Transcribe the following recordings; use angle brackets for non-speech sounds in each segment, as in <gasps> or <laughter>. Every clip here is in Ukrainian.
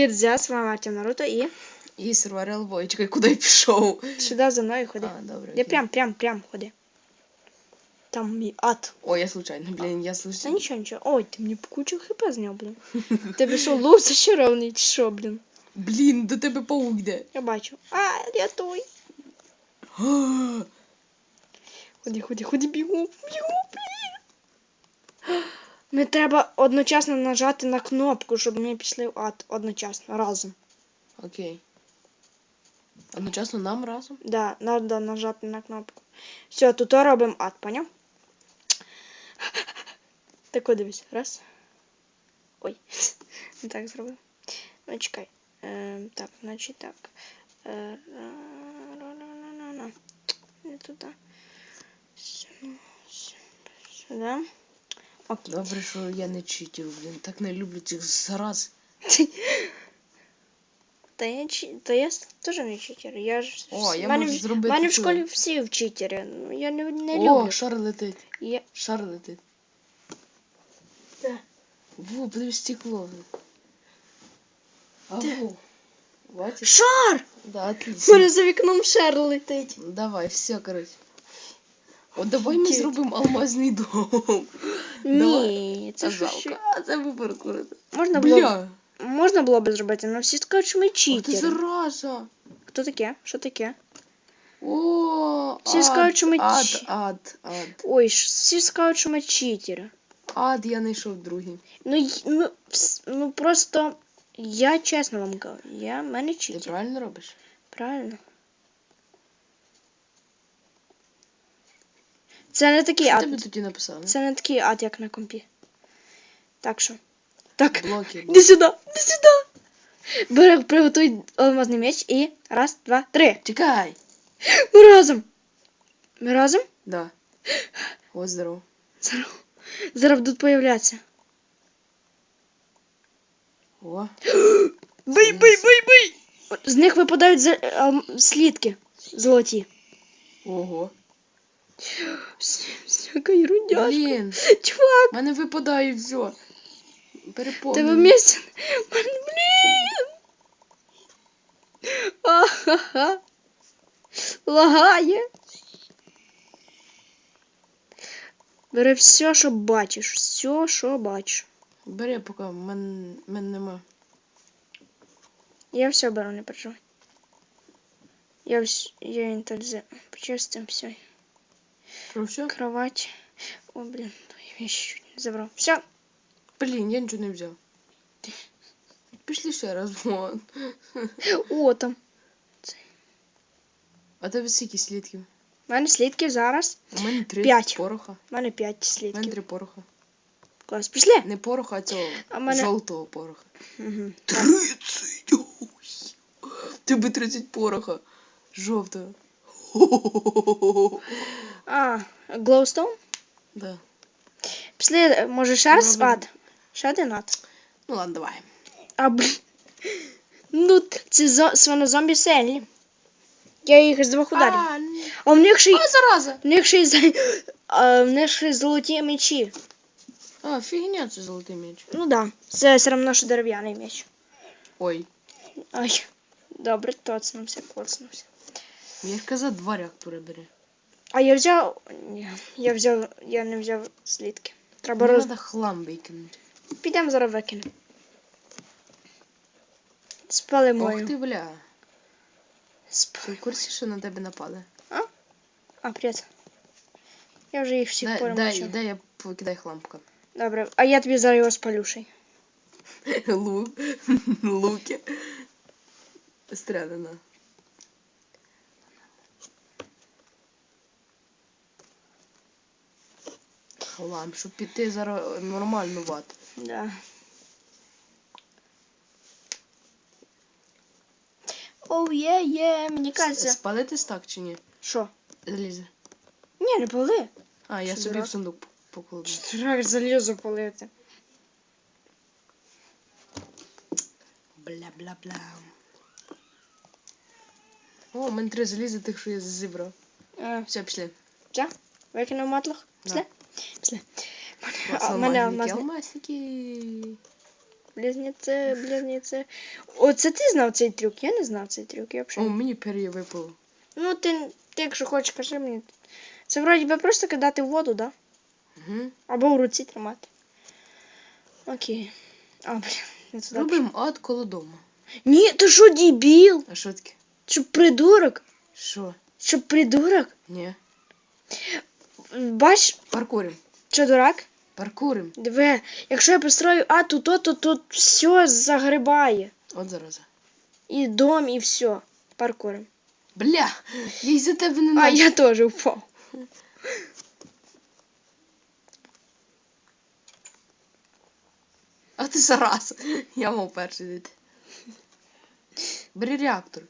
Нельзя, з вами Артем Наруто і І сервер Елвой. Чекай, куди я пішов? сюди за мною ходи. А, добре. Я окей. прям, прям, прям ходи. Там мій ад. О, я случайно, блін, я Та случайно. нічого, нічого. Ой, ти мені кучу хп зняв, блін. Тебе що, лук зачарований, чи що, блін? Блін, до тебе паук йде. Я бачу. А, рятуй. <gasps> Ходи, ходи, ходи, бігу, бігу, блін. Не треба одночасно нажати на кнопку, щоб ми пішли в ад одночасно, разом. Окей. Одночасно нам разом? Да, надо нажати на кнопку. Все, тут робимо ад, поняв? <laughs> Так от дивись. Раз. Ой. Не <laughs> так зробив. Ну, чекай. Е, так, значить так. Е. Не туди. Сюди. Сюди. Окей. Добре, що я не читер, блін. Так не люблю цих зараз. <laughs> Та я, чі... Та я с- теж не читер. Я ж... О, я мене, можу в- зробити мене в цю- школі всі в читері. Ну, Я не, не О, люблю. шар летить. Я... Шар летить. Де? Во, подивись стекло. А Де? во. Бачиш? Шар! Да, У отлично. мене за вікном шар летить. Давай, все, короче. От давай ми зробимо алмазний дом. Ні, це ж жалко. ще... А це вибор круто. Можна було, б- Бля, можна було б зробити, але всі скажуть, що ми ах ти читери. зараза. Хто таке? Що таке? О, Всі ад, скажуть, що ми ад, чи- ад, ад. Ой, ж- всі скажуть, що ми читери. Ад я знайшов другий. Ну, й- ну, вс- ну просто я чесно вам кажу, я в мене Ти читер. правильно робиш? Правильно. Це не такий Що ад. тобі тоді написали? Це не такий ад, як на компі. Так що. Так. Блоки. Іди сюди, іди сюди. Бери, приготуй алмазний меч і раз, два, три. Чекай. Ми разом. Ми разом? Да. О, здорово. Зараз, зараз будуть появлятися. О, Бий, бий, бий, бий! З них випадають за, ем, слідки золоті. ого. Всяка ерунда. Блін, Чувак, в мене випадає все. тебе Переповнений. місце. Блін. Ахаха. Лагає. Бери все, що бачиш. Все, що бачиш. Бери, поки в мене, в нема. Я все беру, не переживай. Я, вс... я інтелізе. Почистим все. Про все? Кровать. О, блин, твои вещи чуть не забрал. Все. Блін, я нічого не взяв. Пішли ще раз <laughs> вон. О, там. А тебе скільки слідків? У мене слідків зараз. У мене три П'ять. пороха. У мене 5 У мене три пороха. Клас. Пішли. Не пороха, а цього А мене- жовтого пороха. Угу. 30! Тебе 30 пороха. Жовтого. А, Glowstone? Да. Пішли, може, ще раз Робимо. ад. Ще один ад. Ну ладно, давай. А, блін. Ну, ці зо... свинозомбі сильні. Я їх з двох ударів. А, ні. А в них ще й... а, зараза! В них ще й... за- А, в них ще й золоті мечі. А, фігня це золотий меч. Ну да. Це все одно, що дерев'яний меч. Ой. Ай. Добре, тоцнувся, коцнувся. Я ж казав, два реактори бери. А я взяв. Ні, я взяв. Я не взяв слідки. Треба роз... треба хлам викинути. Підемо зараз викинемо. Спалимо Ох ти, бля. Сп... Ти в курсі, що на тебе напали? А, привіт. Я вже їх всіх Дай, дай, дай я покидай хлам поки. Добре, а я тобі зараз його спалю ще. Лук. <laughs> Луки. Стрелянина. Хлам, щоб піти зараз нормально в ад. Да. Оу, є, є, мені кажеться. Спалити стак чи ні? Що? Залізе. Ні, не пали. А, я собі в сундук покладу. Чотирак залізу палити. Бля-бля-бля. О, у мене три залізи тих, що я зібрав. Все, пішли. все? Викинув матлах? Да. Пішли? Мене алмазники. Близнеці, близнеці. Оце ти знав цей трюк, я не знав цей трюк, я О, мені пер'є випало. Ну, ти, ти якщо хочеш, кажи мені. Це вроді би просто кидати в воду, да? Угу. Або в руці тримати. Окей. А, блін, не туди. Робимо ад коло дому. Ні, ти що, дебіл? А що таке? Що придурок? Що? Що придурок? Ні. Бач, Паркурим. що дурак? Паркурим. Диви, якщо я построю А, то то, то тут все загрибає. От зараза. І дом, і все. Паркурим. Бля, я із-за тебе не А, я теж впав. А ти зараз. Я мав перший дити. Бери реактор.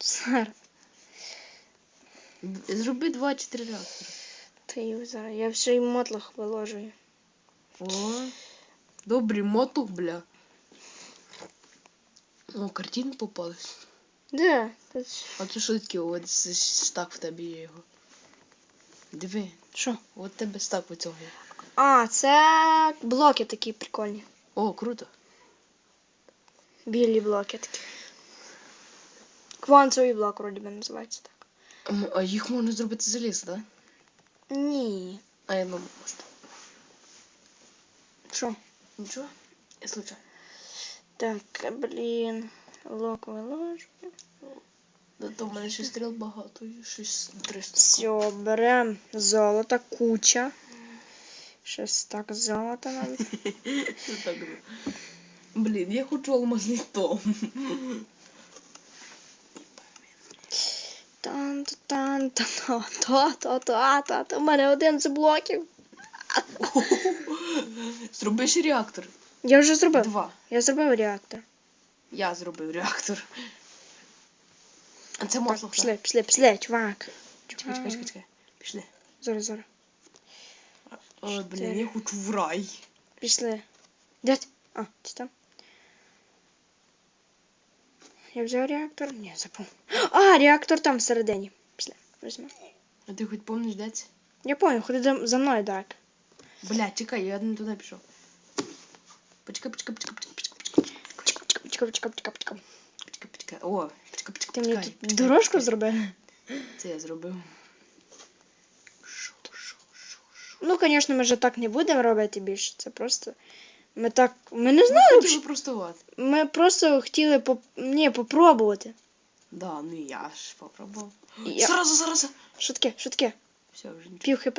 Зараз. Зроби два чи три реактори. Та й зараз. Я все і мотлах виложую. О, добрий моток, бля. О, картини попались. Де? Та А це що таке? От стак в тебе є його. Диви, Що? от тебе стак у цього. є. А, це блоки такі прикольні. О, круто. Білі блоки такі. Кванцевий блок, вроді би називається так. А їх можна зробити заліз, так? Да? Ні. А я думаю, може. Що? Нічого? Я случайно. Так, блін. Лок виложу. Да то в мене ще стріл багато, щось 300. Все, берем золото, куча. Щось так золото навіть. <laughs> Блін, я хочу алмазний том. Тан тан тан та та та та та та У мене один з блоків. Зроби ще реактор. Я вже зробив. Два. Я зробив реактор. Я зробив реактор. А це Так, пішли, пішли, пішли, чувак. Чекай, чекай, чекай, чекай. Пішли. Зараз, зараз. Ой, блін, я хочу в рай. Пішли. Ти? А, ти там? Я взяв реактор? Ні, забув. А, реактор там всередині. Пішли, візьмемо. А ти хоч помниш, де це? Я понял, ходи за- за мною, так. Бля, чекай, я не туди пішов. Почекай, почекай, почекай, почекай, почекай, Чекай, чекай, чекай, чекай, чекай, чекай. почекай, почекай. О, почекай, почекай, Ти мені почекай, тут почекай, дорожку почекай. зробив? Це я зробив. Шо, шо, шо, шо. Ну, звісно, ми вже так не будемо робити більше. Це просто. Ми так. Ми не знали. хотіли взагалі. простувати. Ми просто хотіли поп... Ні, попробувати. Да, ну я ж попробував. Я... Зараз, зараз. Що таке? Що таке? Все, вже нічого. Пів хп?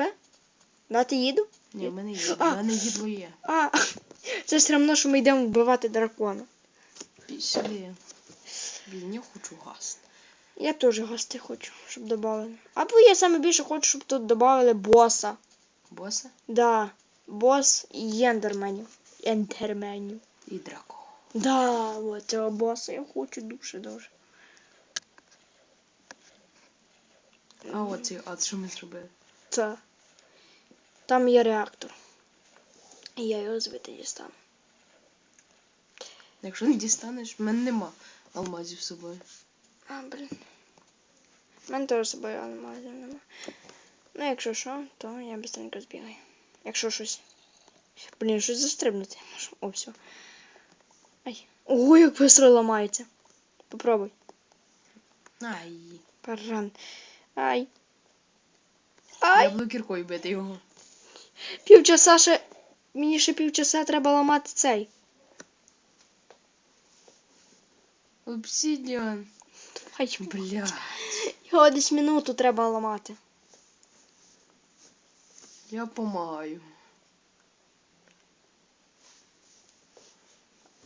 Дати їду? Ні, в мене є. В мене їдло є. А, <laughs> це все одно, що ми йдемо вбивати дракона. Пішли. Блін, я хочу газ. Я теж гости хочу, щоб додали. Або я саме більше хочу, щоб тут додали боса. Боса Да. Бос і ендерменів. Ендерменів. і драко. Да, от цього боса я хочу дуже-дуже. А от ад, що ми зробили? Це. Там є реактор. І я його звідти дістану. Якщо не дістанеш, в мене нема алмазів з собою. А, блін. У мене теж з собою алмазів нема. Ну, якщо що, то я быстренько збігаю. Якщо щось. Блін, щось застрибнути. О, все. Ай. Ого, як быстро ламається. Попробуй. Ай. Паран. Ай. Я Ай! буду кіркою бити його. Півчаса ще. Мені ще півчаса треба ламати цей. Обсідіан. Ай, Бля. Його десь минуту треба ламати. Я помагаю.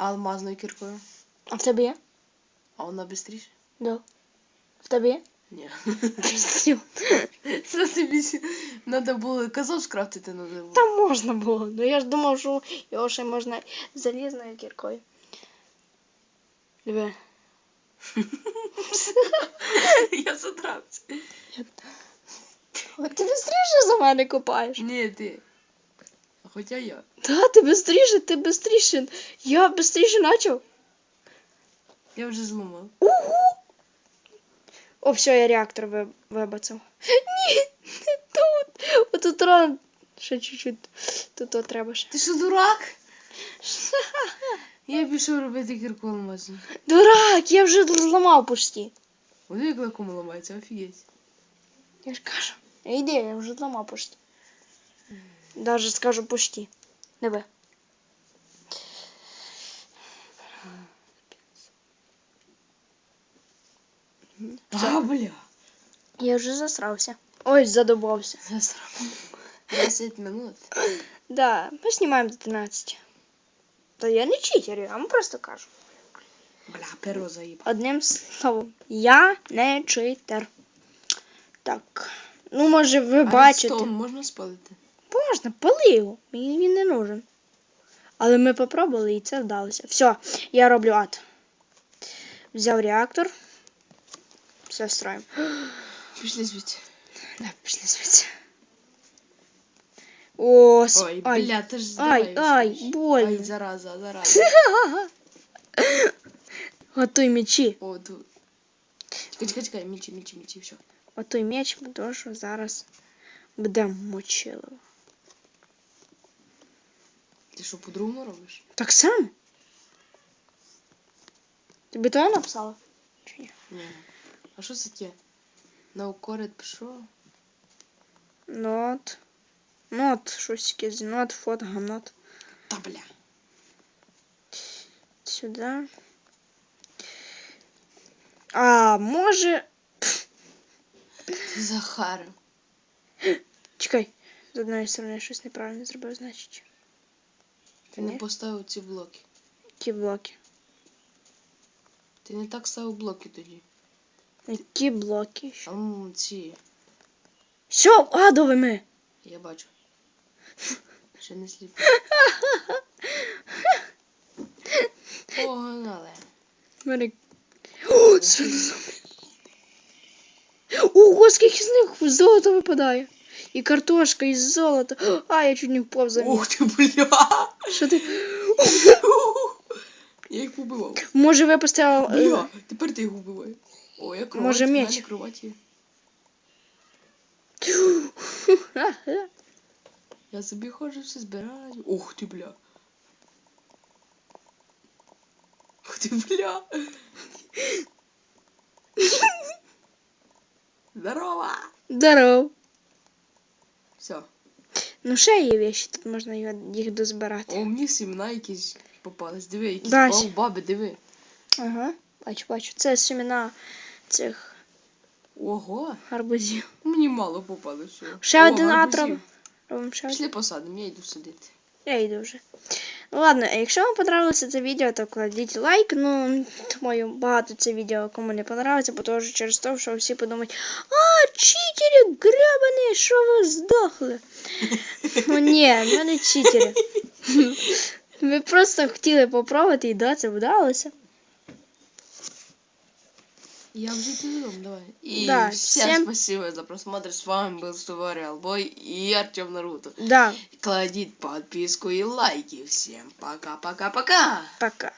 Алмазною кіркою. А в тебе є? А вона швидше? Да. В тебе є? Ні. Всё. <laughs> Це тобі треба було казав скрафтити треба було. Там можна було. Ну я ж думав, що його ще можна залізною кіркою. Диви. <laughs> Я задрався. От ти швидше за мене копаєш. Ні, ти. Хоча я. Та, ти швидше, ти швидше. Я швидше почав. Я вже зламав. Угу. О, все, я реактор ви- вибацав. <laughs> Ні, не тут. Отут ран. Ще чуть-чуть. Тут от треба ще. Ти що, дурак? Я пішов робити кірку алмазну. Дурак, я вже зламав почти. Вони як лакому ламається, офігеть. Я ж кажу. Іди, я вже зламав почти. Даже скажу почти. Диви. А, бля. Я вже засрався. Ой, задобався. Засрав. 10 минут. Да, ми знімаємо до 13. Та я не читер, я вам просто кажу. Бля, перо заїб. Одним словом, я не читер. Так. Ну, може, ви бачите. редстоун можна спалити? Можна, пали його. Мені він не нужен. Але ми попробували і це вдалося. Все, я роблю ад. Взяв реактор. Все строїмо. Пішли звідси. Да, пішли звідси. О, с... Ой, ай, бля, ти ж ай, здираєшся. ай, больно. Ай, зараза, зараза. <laughs> Готуй мечі. О, тут. Чекай, чекай, чекай, мічі, мічі, мічі, все. Готуй меч, тому що зараз будемо мочилово. Ти що, по-другому робиш? Так само? Тобі то я написала? Чи ні? Ні. А що це таке? Наукоред пішов? Нот. Нот, щось якесь. Нот, фот, гамнот. Та бля. Сюди. А, може. Ти Захарив. Чекай. З одної сторони я щось неправильно зробив, значить. Ти не поставив ці блоки. Які блоки? Ти не так ставив блоки тоді. Які блоки? А ці, Все, адове ми. я бачу. <laughs> Ще не сліпо. Погнали. Мене... О, це- Ого, скільки з них золото випадає. І картошка, і золото. А, я чуть не впав за. Ух ти, бля! Що ти? Я їх побивав. Може ви поставили... Бля, тепер ти їх вбивай. О, я кровать, Може, меч? кровать є. Я собі ходжу, все збираю. Ух ти, бля. Ух ти, бля. Здорово. Здоров. Все. Ну, ще є вещі, тут можна їх дозбирати. О, мені сімена якісь попались. Диви, якісь Да, баобаби, диви. Ага, бачу, бачу. Це семена цих Ого. гарбузів. Мені мало попало всього. Ще О, один гарбузів. атром. Робимо ще один. Пішли посадимо, я йду сидіти. Я йду вже. Ну ладно, а якщо вам понравилося це відео, то кладіть лайк. Ну, думаю, багато це відео кому не понравиться, бо то через те, що всі подумають, а, читери гребані, що ви здохли? Ну ні, ми не читери. Ми просто хотіли попробувати, і да, це вдалося. Я вже иду додому, давай. И Да, всем, всем- спасибо за просмотр. С вами был Сувариал Бой и Артем Наруто. Да, Кладите подписку и лайки. Всем пока-пока-пока. пока.